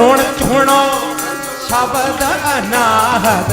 ਰੋਣ ਝੁਣੋ ਸ਼ਬਦ ਅਨਾਹਦ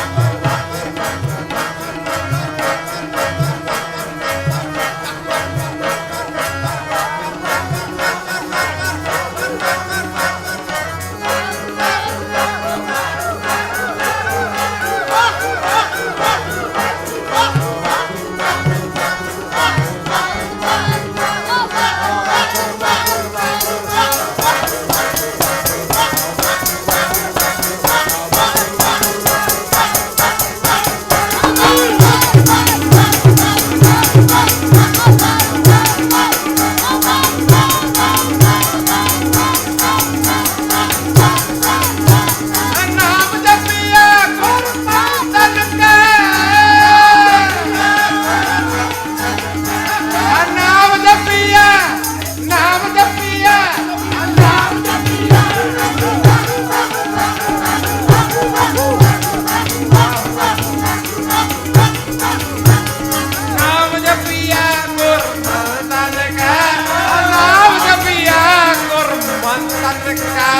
America.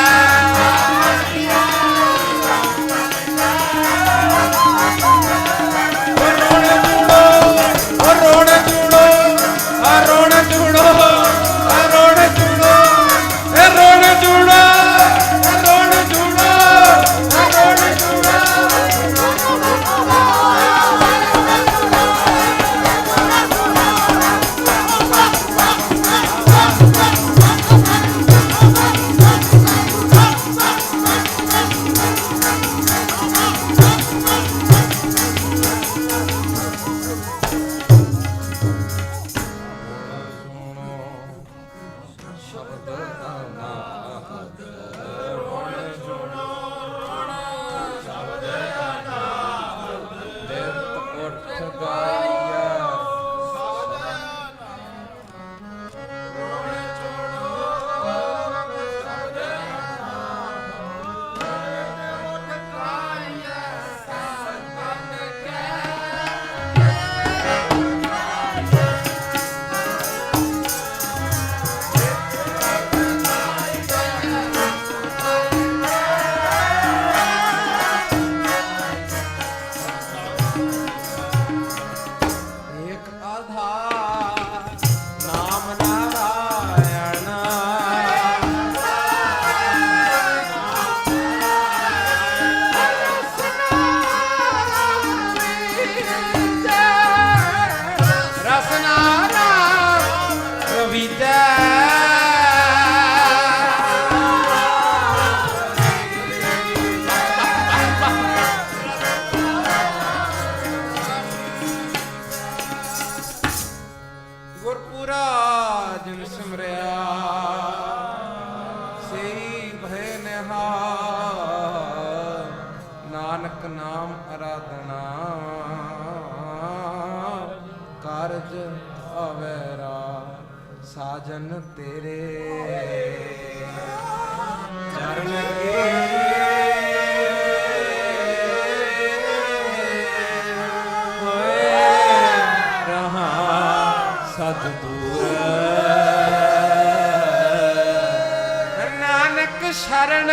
ਕਾਰਜ ਅਵੈਰਾ ਸਾਜਨ ਤੇਰੇ। ਚਰਨ ਕੇ ਹੋਏ ਸਤ ਦੂਰ ਨਾਨਕ ਸ਼ਰਨ